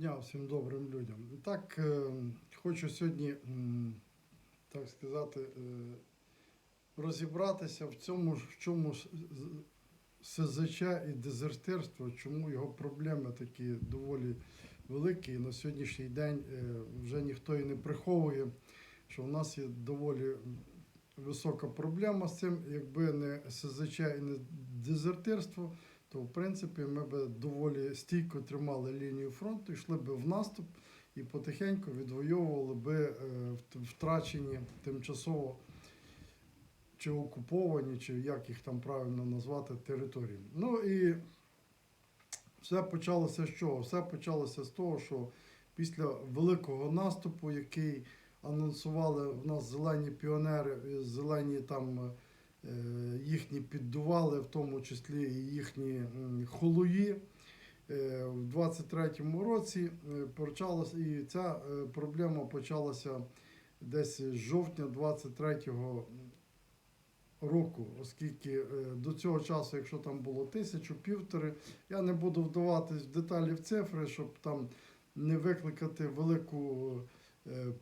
дня всім добрим людям. Так, е, хочу сьогодні, так сказати, е, розібратися в цьому, в чому СЗЧ і дезертирство, чому його проблеми такі доволі великі. На сьогоднішній день е, вже ніхто і не приховує, що в нас є доволі висока проблема з цим. Якби не СЗЧ і не дезертирство, то в принципі ми б доволі стійко тримали лінію фронту, йшли б в наступ і потихеньку відвоювали би е, втрачені тимчасово чи окуповані, чи як їх там правильно назвати, території. Ну і все почалося з чого? Все почалося з того, що після великого наступу, який анонсували в нас зелені піонери, зелені там е, їхні піддували, в тому числі і їхні холуї. Е, В 23-му році е, почалась, і ця е, проблема почалася десь з жовтня 23-го року, оскільки е, до цього часу, якщо там було тисячу, півтори, я не буду вдаватись в деталі в цифри, щоб там не викликати велику е,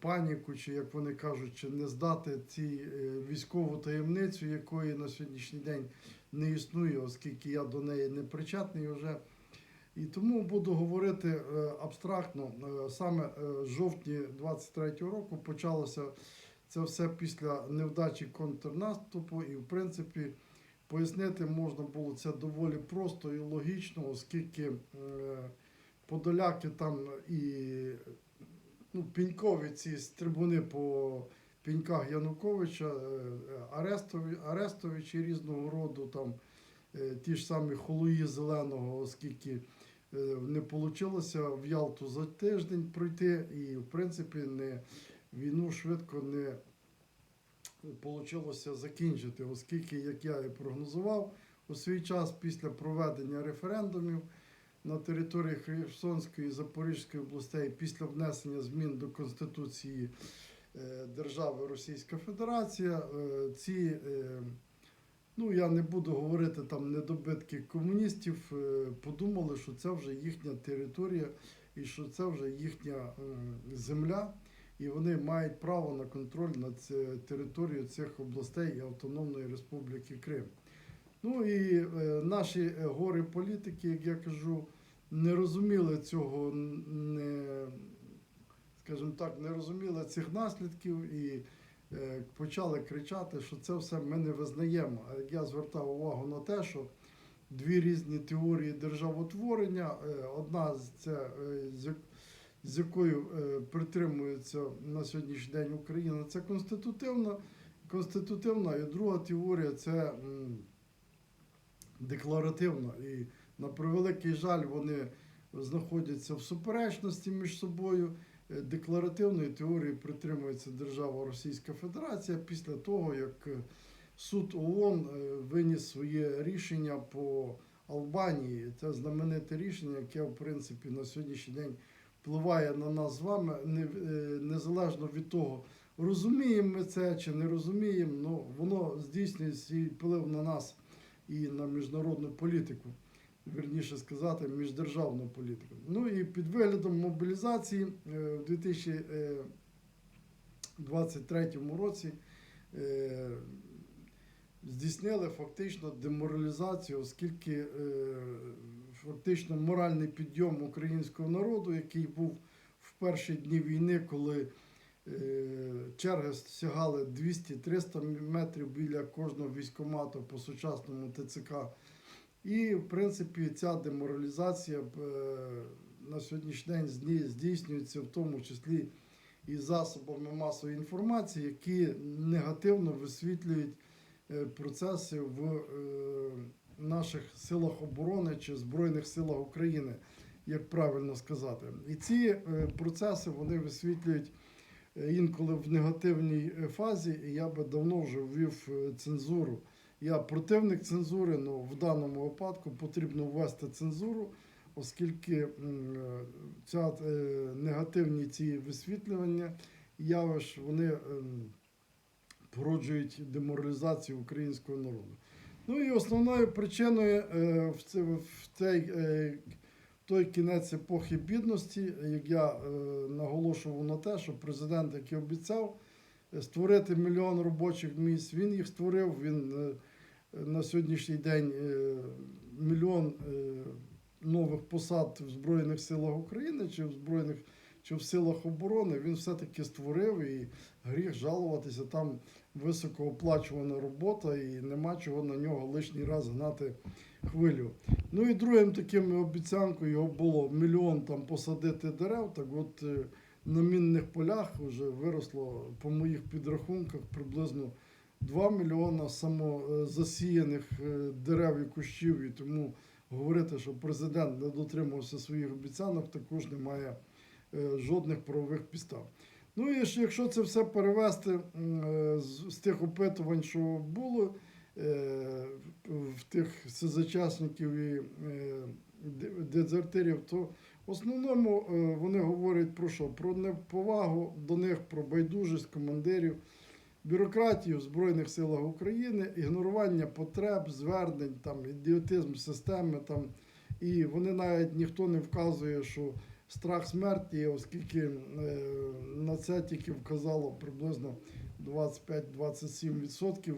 паніку, чи як вони кажуть, чи не здати ці е, військову таємницю, якої на сьогоднішній день не існує, оскільки я до неї не причетний вже. І тому буду говорити е, абстрактно. Е, Саме е, з жовтні 23-го року почалося це все після невдачі контрнаступу, і в принципі пояснити можна було це доволі просто і логічно, оскільки е, подоляки там і ну, пінькові ці стрибуни по піньках Януковича, е, Арестові, Арестовичі різного роду, там е, ті ж самі холуї зеленого, оскільки е, не вийшло в Ялту за тиждень пройти, і в принципі не війну швидко не вийшло закінчити, оскільки, як я і прогнозував, у свій час після проведення референдумів на території Херсонської і Запорізької областей, після внесення змін до Конституції е, держави Російська Федерація, е, ці, е, ну я не буду говорити там недобитки комуністів, подумали, що це вже їхня територія і що це вже їхня земля і вони мають право на контроль над територією цих областей і Автономної Республіки Крим. Ну і наші гори політики, як я кажу, не розуміли цього, не, скажімо так, не розуміли цих наслідків і е, почали кричати, що це все ми не визнаємо. А я звертав увагу на те, що дві різні теорії державотворення, е, одна це з якою е, притримується на сьогоднішній день Україна, це конститутивна, конститутивна, і друга теорія це декларативна. І на превеликий жаль, вони знаходяться в суперечності між собою. Е, Декларативної теорії притримується держава Російська Федерація після того, як е, суд ООН е, виніс своє рішення по Албанії. Це знамените рішення, яке в принципі на сьогоднішній день впливає на нас з вами, незалежно від того, розуміємо ми це чи не розуміємо, ну, воно здійснює свій вплив на нас і на міжнародну політику, вірніше сказати, міждержавну політику. Ну і під виглядом мобілізації е, в 2023 році е, здійснили фактично деморалізацію, оскільки е, фактично моральний підйом українського народу, який був в перші дні війни, коли черги сягали 200-300 метрів біля кожного військомату по сучасному ТЦК. І, в принципі, ця деморалізація е, на сьогоднішній день здійснюється в тому числі і засобами масової інформації, які негативно висвітлюють е, процеси в е, наших силах оборони чи Збройних силах України, як правильно сказати. І ці процеси вони висвітлюють інколи в негативній фазі, і я би давно вже ввів цензуру. Я противник цензури, але в даному випадку потрібно ввести цензуру, оскільки ця е, негативні ці висвітлювання явищ, вони ем, породжують деморалізацію українського народу. Ну і основною причиною е, в, це- в цей е, той кінець епохи бідності, як я наголошував на те, що президент, який обіцяв створити мільйон робочих місць, він їх створив. Він на сьогоднішній день е, мільйон е, нових посад в Збройних силах України чи в Збройних чи в силах оборони він все-таки створив і гріх жалуватися. Там високооплачувана робота і нема чого на нього лишній раз гнати хвилю. Ну і другим таким обіцянкою його було мільйон там посадити дерев. Так от е, на мінних полях вже виросло по моїх підрахунках приблизно 2 мільйона самозасіяних е, дерев і кущів. І тому говорити, що президент не дотримався своїх обіцянок, також немає е, жодних правових підстав. Ну і якщо це все перевести е, з, тих опитувань, що було е, в тих созачасників і е, дезертирів, то в основному е, вони говорять про що? Про неповагу до них, про байдужість командирів, бюрократію в Збройних силах України, ігнорування потреб, звернень, там, ідіотизм системи. Там, і вони навіть ніхто не вказує, що страх смерті, оскільки е, на це тільки вказало приблизно 25-27%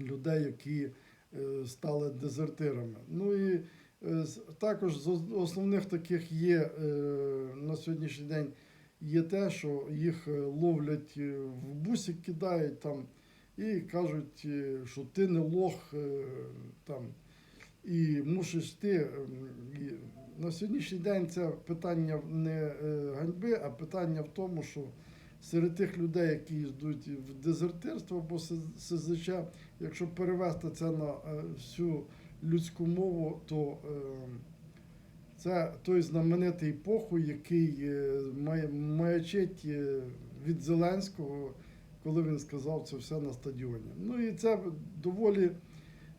людей, які е, стали дезертирами. Ну і е, також з основних таких є е, на сьогоднішній день є те, що їх е, ловлять е, в бусик, кидають там і кажуть, е, що ти не лох там. І мусиш ти. на сьогоднішній день це питання не ганьби, а питання в тому, що серед тих людей, які йдуть в дезертирство або СЗЧ, якщо перевести це на всю людську мову, то це той знаменитий похуй, який е, маячить е, від Зеленського, коли він сказав це все на стадіоні. Ну і це доволі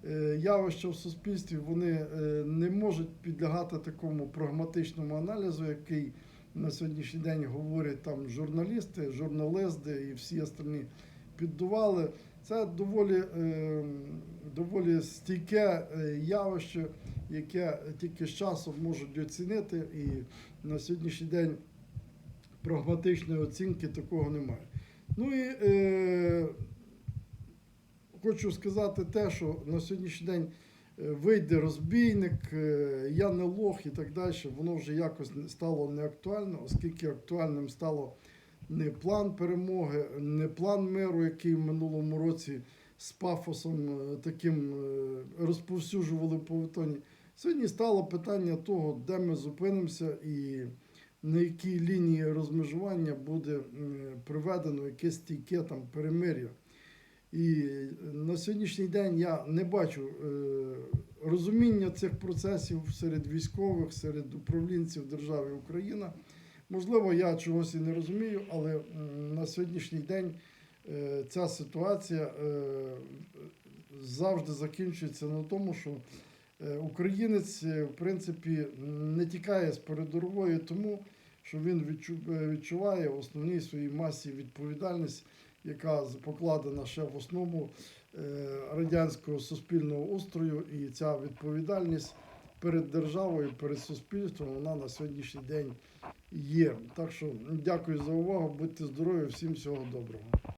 е, явища в суспільстві, вони не можуть підлягати такому прагматичному аналізу, який на сьогоднішній день говорять там журналісти, журналисти і всі остальні піддували. Це доволі, е, доволі стійке е, явище, яке тільки з часом можуть оцінити, і на сьогоднішній день прагматичної оцінки такого немає. Ну і е, хочу сказати те, що на сьогоднішній день е, вийде розбійник, я не лох і так далі, воно вже якось стало неактуально, оскільки актуальним стало не план перемоги, не план миру, який в минулому році з пафосом е, таким е, розповсюджували в повітоні. Сьогодні стало питання того, де ми зупинимося і на якій лінії розмежування буде м, приведено якесь стійке там перемир'я. І на сьогоднішній день я не бачу е, розуміння цих процесів серед військових, серед управлінців держави Україна. Можливо, я чогось і не розумію, але на сьогоднішній день е, ця ситуація е, завжди закінчується на тому, що е, українець, в принципі, не тікає з передової тому, що він відчуває в основній своїй масі відповідальність, яка покладена ще в основу радянського суспільного устрою, і ця відповідальність перед державою, перед суспільством, вона на сьогоднішній день є. Так що дякую за увагу, будьте здорові, всім всього доброго.